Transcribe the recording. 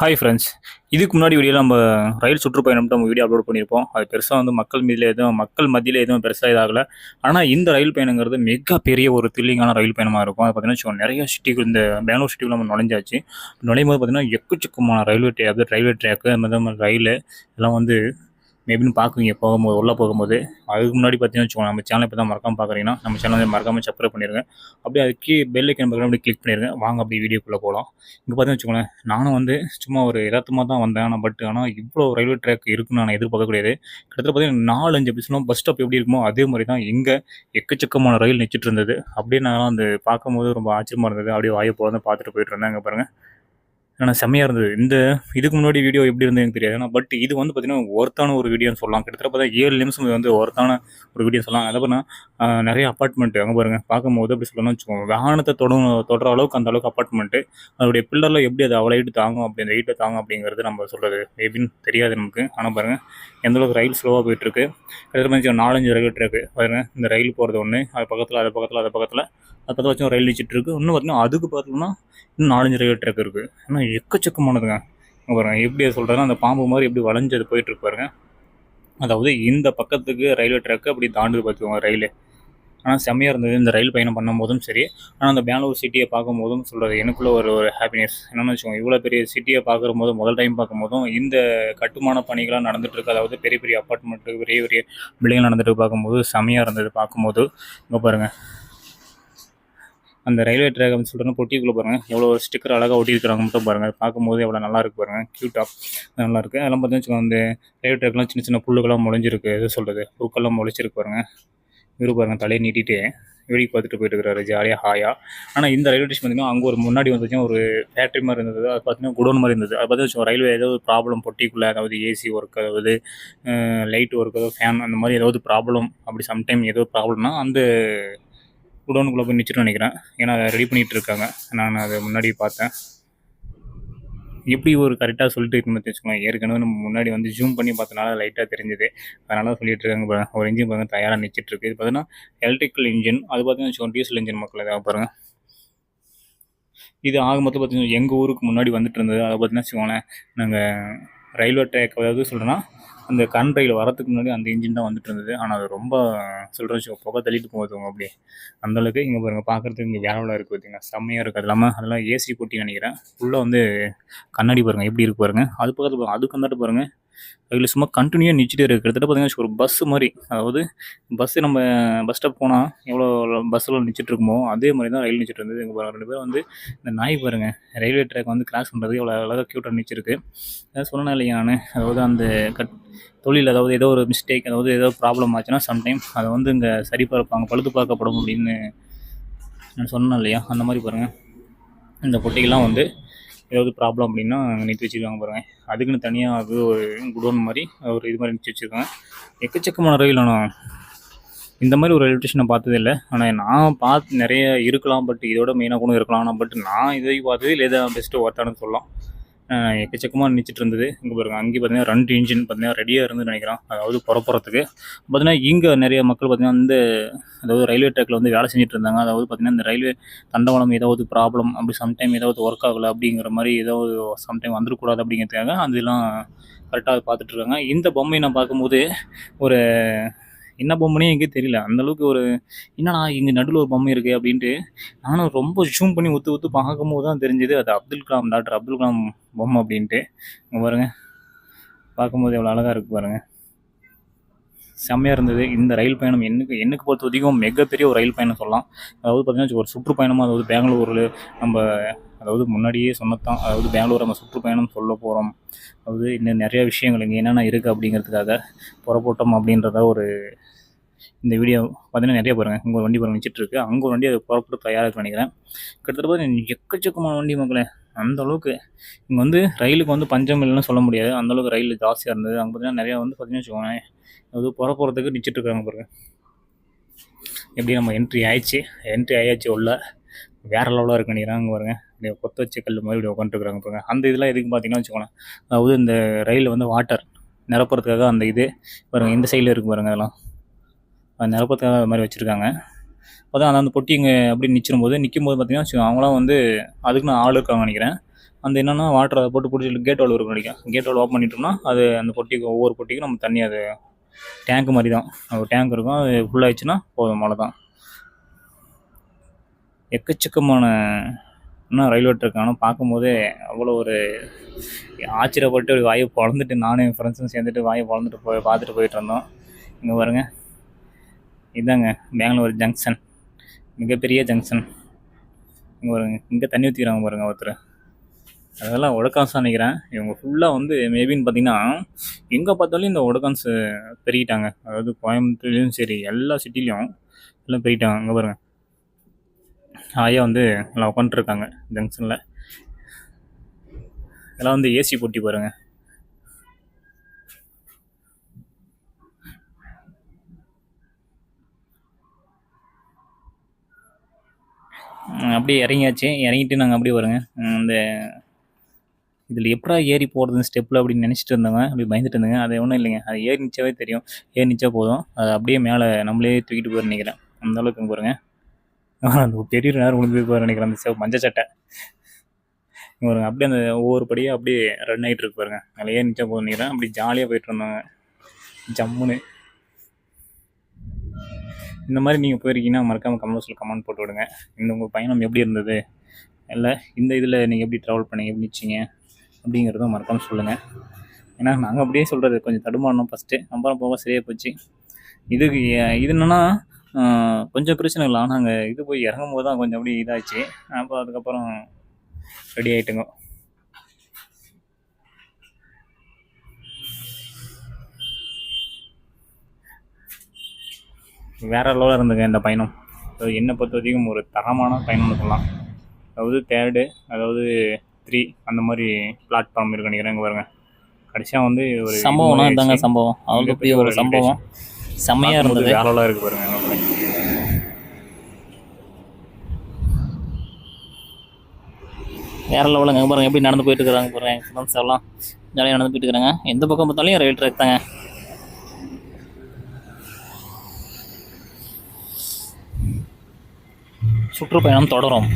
Hi friends இதுக்கு முன்னாடி வீடியோவில் நம்ம ரயில் சுற்றுப்பயணம்ட்டு நம்ம வீடியோ அப்லோட் பண்ணியிருப்போம். அது பெருசாக வந்து மக்கள் மீதில் எதுவும் மக்கள் மத்தியில் எதுவும் பெருசாக இதாகலை. ஆனால் இந்த ரயில் பயணங்கிறது மிக பெரிய ஒரு த்ரில்லிங்கான ரயில் பயணமாக இருக்கும். அது பார்த்தீங்கன்னா வச்சுக்கோங்க, நிறைய சிட்டிகள் இந்த பெங்களூர் சிட்டிக்குள்ள நம்ம நுழைஞ்சாச்சு. நுழையும் போது பார்த்தீங்கன்னா எக்கச்சக்கமான ரயில்வே ட்ராக் ரயில்வே ட்ராக்கு அந்த மாதிரி ரயில் எல்லாம் வந்து மேபின்னு பார்க்குவீங்க போகும்போது உள்ளே போகும்போது. அதுக்கு முன்னாடி பார்த்தீங்கன்னா வச்சுக்கோங்க நம்ம சேனல் இப்போ தான் மறக்காம பார்க்குறீங்கன்னா நம்ம சேனலில் மறக்காமல் சப்ஸ்கிரைப் பண்ணிடுங்க அப்படியே அதுக்கு பெல் ஐக்கன் பக்கம் அப்படி கிளிக் பண்ணிடுங்க வாங்க அப்படி வீடியோக்குள்ளே போகலாம். இங்கே பார்த்தீங்கன்னா வச்சுக்கோங்களேன் நானும் வந்து சும்மா ஒரு யதார்த்தமாக தான் வந்தேன். ஆனால் பட் ஆனால் இவ்வளோ ரயில்வே ட்ராக் இருக்குன்னு நான் எதிர்பார்க்க கிடையாது கிட்டத்தட்ட பார்த்தீங்கன்னா நாலு அஞ்சு பிஸ்லாம் பஸ் ஸ்டாப் எப்படி இருக்குமோ அதே மாதிரி தான் இங்கே எக்கச்சக்கமான ரயில் நிச்சிட்டு இருந்தது. அப்படியே நான் அந்த பார்க்கும்போது ரொம்ப ஆச்சரியமாக இருந்தது. அப்படியே வாயை போகிறத பார்த்துட்டு போயிட்டு இருந்தேன் அங்கே பாருங்கள் ஆனால் செம்மையாக இருந்தது. இந்த இதுக்கு முன்னாடி வீடியோ எப்படி இருந்தது எனக்கு தெரியாது. ஆனால் பட் இது வந்து பார்த்தீங்கன்னா ஒர்த்தான ஒரு வீடியோன்னு சொல்லலாம். கிட்டத்தட்ட பார்த்தா ஏழு நிமிஷம் வந்து ஒர்த்தான ஒரு வீடியோ சொல்லலாம். அதை பார்த்தா நிறைய அப்பார்ட்மெண்ட் அங்கே பாருங்கள் பார்க்கும்போது அப்படி சொல்லணும்னு வச்சுக்கோங்க. வாகனத்தை தொடும் தொடுற அளவுக்கு அந்த அளவுக்கு அப்பார்ட்மெண்ட்டு அதோடைய பில்லரில் எப்படி அது அவ்வளோ ஹைட்டு தாங்கும் அப்படி அந்த ஹைட்டை தாங்கும் அப்படிங்கிறது நம்ம சொல்கிறது எப்படின்னு தெரியாது நமக்கு. ஆனால் பாருங்கள் எந்த அளவுக்கு ரயில் ஸ்லோவாக போயிட்டுருக்கு கிட்டத்தட்ட நாலஞ்சு ரயில் இருக்குது பாருங்கள் இந்த ரயில் போகிறது ஒன்று அது பக்கத்தில் அது பக்கத்தில் அது பக்கத்தில். அது பக்கத்தில் வச்சும் ரயில் நிச்சிட்டு இருக்கு. இன்னும் பார்த்தீங்கன்னா அதுக்கு பார்த்தோம்னா இன்னும் நாலஞ்சு ரயில்வே ட்ராக் இருக்குது ஆனால் எக்கச்சக்கமானதுங்க. பாருங்கள் பாருங்க எப்படி அதை சொல்கிறேன்னா அந்த பாம்பு மாதிரி எப்படி வளைஞ்சு அது போயிட்டு பாருங்க. அதாவது இந்த பக்கத்துக்கு ரயில்வே ட்ராக்கு அப்படி தாண்டி பார்த்துக்கோங்க ரயிலே. ஆனால் செம்மையாக இருந்தது. இந்த ரயில் பயணம் பண்ணும்போதும் சரி ஆனால் அந்த பெங்களூர் சிட்டியை பார்க்கும்போதும் சொல்கிறது எனக்குள்ளே ஒரு ஒரு ஹாப்பினஸ் என்னென்னு வச்சுக்கோங்க இவ்வளோ பெரிய சிட்டியை பார்க்கும்போது முதல் டைம் பார்க்கும்போதும் இந்த கட்டுமான பணிகளாக நடந்துகிட்ருக்கு அதாவது பெரிய பெரிய அப்பார்ட்மெண்ட்டு பெரிய பெரிய பில்டிங் நடந்துட்டு பார்க்கும்போது செம்மையாக இருந்தது பார்க்கும்போது. இங்கே பாருங்கள் அந்த ரயில்வே ட்ராக் அப்படின்னு சொல்கிறேன் பொட்டிக்குள்ளே பாருங்கள் எவ்வளோ ஸ்டிக்கர் அழகாக ஒட்டியிருக்கிறாங்க மட்டும் பாருங்கள் பார்க்கும்போது எவ்வளோ நல்லா இருக்கு பாருங்கள் க்யூட்டாக நல்லா இருக்குது அதெல்லாம் பார்த்தீங்கன்னா வச்சுக்கோங்க அந்த ரயில்வே ட்ராக்லாம் சின்ன சின்ன புல்லுக்கெல்லாம் முளைஞ்சிருக்கு. எது சொல்கிறது புற்கெல்லாம் முளைச்சிருக்கு பாருங்கள் இவரு பாருங்கள் தலையை நீட்டிட்டு வேடிக்கை பார்த்துட்டு போயிட்டு இருக்கிறாரு ஜாலியாக ஹாயாக ஆனால் இந்த ரயில்வே ஸ்டேஷன் பார்த்தீங்கன்னா அங்கே ஒரு முன்னாடி வந்து ஒரு ஃபேக்ட்ரி மாதிரி இருந்தது. அது பார்த்தீங்கன்னா குடோன் மாதிரி இருந்தது. அது பார்த்தீங்கன்னா ரயில்வே ஏதோ ஒரு ப்ராப்ளம் பொட்டிக்குள்ளே அதாவது ஏசி ஒர்க் அதாவது லைட் ஒர்க் அதாவது ஃபேன் அந்த மாதிரி ஏதாவது ப்ராப்ளம் அப்படி சம்டைம் ஏதோ ப்ராப்ளம்னா அந்த குடோனுக்குள்ளே போய் நிச்சிட்டு நினைக்கிறேன். ஏன்னா அதை ரெடி பண்ணிகிட்டு இருக்காங்க. நான் அதை முன்னாடி பார்த்தேன். எப்படி ஒரு கரெக்டாக சொல்லிட்டு இருக்கணும்னு வச்சுக்கோங்க ஏற்கனவே நம்ம முன்னாடி வந்து ஜூம் பண்ணி பார்த்தனால லைட்டாக தெரிஞ்சுது. அதனால சொல்லிகிட்டு சொல்லிட்டு இருக்காங்க ஒரு இன்ஜின் பாருங்க தயாராக நிச்சிட்டு இருக்கு. இது பார்த்தீங்கன்னா எலக்ட்ரிக்கல் இன்ஜின் அது பார்த்தீங்கன்னா வச்சுக்கோங்க டீசல் இன்ஜின் மக்கள் ஏதாவது பாருங்கள் இது ஆக மொத்தம் பார்த்தீங்கன்னா எங்கள் ஊருக்கு முன்னாடி வந்துட்டு இருந்தது. அதை பார்த்தீங்கன்னா வச்சுக்கோங்களேன் நாங்கள் ரயில்வே ட்ராக் அதாவது சொல்கிறேன்னா அந்த கண் ரயில் வரதுக்கு முன்னாடி அந்த இன்ஜின் தான் வந்துட்டு இருந்தது. ஆனால் அது ரொம்ப சொல்கிறேன் புகை தள்ளிட்டு போகுது அப்படியே. அந்தளவுக்கு இங்கே பாருங்கள் பார்க்குறதுக்கு இங்கே வேலை இருக்குது பார்த்தீங்கன்னா செம்மையாக இருக்குது அது இல்லாமல் அதெல்லாம் ஏசி போட்டி நினைக்கிறேன். உள்ளே வந்து கண்ணாடி பாருங்கள் எப்படி இருக்கு பாருங்கள் அது பக்கத்தில் அதுக்கு வந்துட்டு பாருங்கள் அதில் சும்மா கண்டினியூவாக நிச்சுட்டே இருக்குது கிட்டத்தட்ட பார்த்தீங்கன்னா ஒரு பஸ் மாதிரி. அதாவது பஸ்ஸு நம்ம பஸ் ஸ்டாப் போனால் எவ்வளோ பஸ்ஸில் நிச்சுட்டு இருக்குமோ அதே மாதிரி தான் ரயில் நிச்சுட்டு இருந்தது. இங்கே ரெண்டு பேரும் வந்து இந்த நாய் பாருங்கள் ரயில்வே ட்ராக் வந்து கிராஸ் பண்ணுறது எவ்வளோ அழகாக க்யூட்டாக நிச்சிருக்கு அதாவது சொன்னேன் இல்லையா நான்? அதாவது அந்த கட் தொழில் அதாவது ஏதோ ஒரு மிஸ்டேக் அதாவது ஏதோ ப்ராப்ளம் ஆச்சுன்னா சம்டைம் அதை வந்து இங்கே சரி பார்ப்பாங்க பழுது பார்க்கப்படும் அப்படின்னு நான் சொன்னேன் இல்லையா? அந்த மாதிரி பாருங்கள் இந்த பொட்டிக்கெல்லாம் வந்து ஏதாவது ப்ராப்ளம் அப்படின்னா அங்கே நிறுத்தி வச்சுருக்காங்க பாருங்கள் அதுக்குன்னு தனியாக அது ஒரு குடோன் மாதிரி ஒரு இது மாதிரி நிறுத்தி வச்சுருக்காங்க. எக்கச்சக்கமான ரயில் ஆனால் இந்த மாதிரி ஒரு ரயில்வே பார்த்ததில்லை இல்லை. ஆனால் நான் பார்த்து நிறைய இருக்கலாம் பட் இதோட மெயினாக கூட இருக்கலாம். ஆனால் பட் நான் இதை பார்த்தது இல்லை இதை பெஸ்ட்டு ஒர்த்தானு சொல்லலாம். எக்கச்சக்கமாக நினச்சிட்டு இருந்தது. இங்கே பாருங்க அங்கே பார்த்தீங்கன்னா ரெண்டு இன்ஜின் பார்த்தீங்கன்னா ரெடியாக இருந்து நினைக்கிறோம் அதாவது புறப்புறத்துக்கு பார்த்தீங்கன்னா இங்கே நிறைய மக்கள் பார்த்தீங்கன்னா வந்து அதாவது ரயில்வே ட்ராக்ல வந்து வேலை செஞ்சுட்டு இருந்தாங்க. அதாவது பார்த்தீங்கன்னா இந்த ரயில்வே தண்டவாளம் ஏதாவது ப்ராப்ளம் அப்படி சம்டைம் ஏதாவது ஒர்க் ஆகலை அப்படிங்கிற மாதிரி ஏதாவது சம்டைம் வந்துடக்கூடாது அப்படிங்கிறதுக்காக அதெல்லாம் கரெக்டாக பார்த்துட்ருக்காங்க இந்த பொம்மையை நான் பார்க்கும்போது ஒரு என்ன பொம்மைனே எங்கே தெரியல. அந்தளவுக்கு ஒரு என்னடா இங்கே நடுவில் ஒரு பொம்மை இருக்குது அப்படின்ட்டு நானும் ரொம்ப ஜூம் பண்ணி ஒத்து ஒத்து பார்க்கும்போது தான் தெரிஞ்சது அது அப்துல் கலாம் டாக்டர் அப்துல் கலாம் பொம்மை அப்படின்ட்டு. இங்கே பாருங்கள் பார்க்கும்போது எவ்வளோ அழகாக இருக்குது பாருங்கள் செம்மையாக இருந்தது. இந்த ரயில் பயணம் எனக்கு எனக்கு பொறுத்த வரைக்கும் மிகப்பெரிய ஒரு ரயில் பயணம் சொல்லலாம். அதாவது பார்த்தீங்கன்னா ஒரு சுற்றுப்பயணமாக அதாவது பெங்களூரில் நம்ம அதாவது முன்னாடியே சொன்னதான் அதாவது பெங்களூர் நம்ம சுற்றுப்பயணம் சொல்ல போகிறோம் அதாவது இன்னும் நிறையா விஷயங்கள் இங்கே என்னென்ன இருக்குது அப்படிங்கிறதுக்காக புறப்போட்டோம் அப்படின்றத ஒரு இந்த வீடியோ பார்த்தீங்கன்னா நிறைய பாருங்கள் இங்கே ஒரு வண்டி பாருங்க நிச்சிட்டு இருக்கு அங்கே ஒரு வண்டி அது புறப்பட்டு தயாராக நினைக்கிறேன். கிட்டத்தட்ட பார்த்தீங்கன்னா எக்கச்சக்கமான வண்டி மக்களே. அந்த அளவுக்கு இங்கே வந்து ரயிலுக்கு வந்து பஞ்சம் இல்லைன்னு சொல்ல முடியாது. அந்தளவுக்கு ரயில் ஜாஸ்தியாக இருந்தது. அங்கே பார்த்தீங்கன்னா நிறையா வந்து பார்த்தீங்கன்னா வச்சுக்கோங்களேன் அது புறப்போகிறதுக்கு நிச்சிட்டு இருக்காங்க பாருங்க. எப்படி நம்ம என்ட்ரி ஆயிடுச்சு? என்ட்ரி ஆயாச்சு உள்ள. வேறு லெவலாக இருக்கு நினைக்கிறாங்க அங்கே பாருங்க. இப்படி கொத்த வச்ச கல் மாதிரி இப்படி உட்காந்துருக்குறாங்க பாருங்க. அந்த இதெல்லாம் எதுக்கு பார்த்தீங்கன்னா வச்சுக்கோங்களேன். அதாவது இந்த ரயில் வந்து வாட்டர் நிரப்புறதுக்காக அந்த இது. பாருங்கள் இந்த சைடில் இருக்கு பாருங்கள் அதெல்லாம் நிரப்பத்துக்காக அது மாதிரி வச்சுருக்காங்க. அதான் அந்த பொட்டி இங்கே அப்படி நிற்கும் போது நிற்கும் போது பார்த்தீங்கன்னா அவங்களாம் வந்து அதுக்குன்னு ஆள் இருக்காங்க நினைக்கிறேன். அந்த என்னென்னா வாட்டர் அதை போட்டு பிடிச்சி கேட் வால் இருக்கும் நினைக்கிறேன் கேட் வால் ஓப்பன் பண்ணிட்டோம்னா அது அந்த பொட்டிக்கு ஒவ்வொரு பொட்டிக்கும் நம்ம தண்ணி அது டேங்க் மாதிரி தான் ஒரு டேங்க் இருக்கும் அது ஃபுல்லாகிடுச்சுன்னா போதும் மழை தான் எக்கச்சக்கமான இன்னும் ரயில்வே ட்ராக் ஆனால் பார்க்கும்போதே அவ்வளோ ஒரு ஆச்சரியப்பட்டு ஒரு வாயை பொழந்துட்டு நானும் என் ஃப்ரெண்ட்ஸும் சேர்ந்துட்டு வாயை பொழந்துட்டு போய் பார்த்துட்டு போயிட்டு இருந்தோம். இங்கே பாருங்கள் இதாங்க பெங்களூர் ஜங்ஷன் மிகப்பெரிய ஜங்ஷன் இங்கே வருங்க இங்கே தண்ணி ஊற்றிக்கிறாங்க பாருங்க ஒருத்தர். அதெல்லாம் ஒடக்கான்ஸ் நினைக்கிறேன். இவங்க ஃபுல்லாக வந்து மேபின்னு பார்த்தீங்கன்னா எங்கே பார்த்தாலும் இந்த ஒடக்கான்ஸ் பெருகிட்டாங்க. அதாவது கோயம்புத்தூர்லேயும் சரி எல்லா சிட்டிலையும் எல்லாம் பெருகிட்டாங்க. அங்கே பாருங்கள் ஆயா வந்து எல்லாம் உட்காந்துருக்காங்க ஜங்ஷனில் இதெல்லாம் வந்து ஏசி போட்டி பாருங்கள் அப்படியே இறங்கியாச்சு. இறங்கிட்டு நாங்கள் அப்படியே வருங்க. அந்த இதில் எப்படா ஏறி போகிறது ஸ்டெப்பில் அப்படின்னு நினச்சிட்டு இருந்தவங்க அப்படி பயந்துட்டு இருந்தாங்க. அது ஒன்றும் இல்லைங்க. அது ஏறி நிச்சாவே தெரியும். ஏறி நிச்சா போதும். அது அப்படியே மேலே நம்மளே தூக்கிட்டு போய் நினைக்கிறேன். அந்த அளவுக்கு இங்க பாருங்க அந்த பெரிய நேரம் முடிஞ்சு போய் நினைக்கிறேன். அந்த செவ- மஞ்சள் சட்டை. இங்கே அப்படியே அந்த ஒவ்வொரு படியாக அப்படியே ரன் ஆகிட்டு இருக்கு பாருங்க. அதில் ஏறி நிச்சா போதும் நினைக்கிறேன். அப்படி ஜாலியாக போயிட்டு இருந்தாங்க ஜம்முன்னு. இந்த மாதிரி நீங்கள் போயிருக்கீங்கன்னா மறக்காமல் கமெண்ட்ஸில் கமெண்ட் போட்டு விடுங்க. இந்த உங்கள் பயணம் எப்படி இருந்தது? இல்லை இந்த இதில் நீங்கள் எப்படி ட்ராவல் பண்ணீங்க? எப்படி நிச்சிங்க அப்படிங்கிறதும் மறக்காமல் சொல்லுங்கள் ஏன்னா நாங்கள் அப்படியே சொல்கிறது கொஞ்சம் தடுமாறினோம் ஃபஸ்ட்டு அப்புறம் போக சரியாக போச்சு. இதுக்கு இது என்னென்னா கொஞ்சம் பிரச்சனை இல்லை. ஆனால் நாங்கள் இது போய் இறங்கும் போது தான் கொஞ்சம் அப்படியே இதாச்சு. அப்போ அதுக்கப்புறம் ரெடி ஆகிட்டுங்க வேற லெவலில் இருந்துங்க இந்த பயணம். அதாவது என்னை பொறுத்த வரைக்கும் ஒரு தரமான பயணம்னு சொல்லலாம். அதாவது தேர்டு அதாவது த்ரீ அந்த மாதிரி பிளாட்ஃபார்ம் இருக்கு நினைக்கிறேன் இங்க பாருங்க. கடைசியாக வந்து ஒரு சம்பவம்னா இது இதாங்க. சம்பவம். மிகப்பெரிய ஒரு சம்பவம். செம்மையாக இருந்தது. வேற லெவலாக இருக்கு பாருங்க. வேற லெவலுங்க பாருங்க எப்படி நடந்து போயிட்டு இருக்காங்க பாருங்க என் ஃப்ரெண்ட்ஸ் எல்லாம். ஜாலியாக நடந்து போயிட்டு இருக்காங்க. எந்த பக்கம் பார்த்தாலும் ரயில் ட்ராக் தாங்க. சுற்றுப்பயணம் தொடரும்.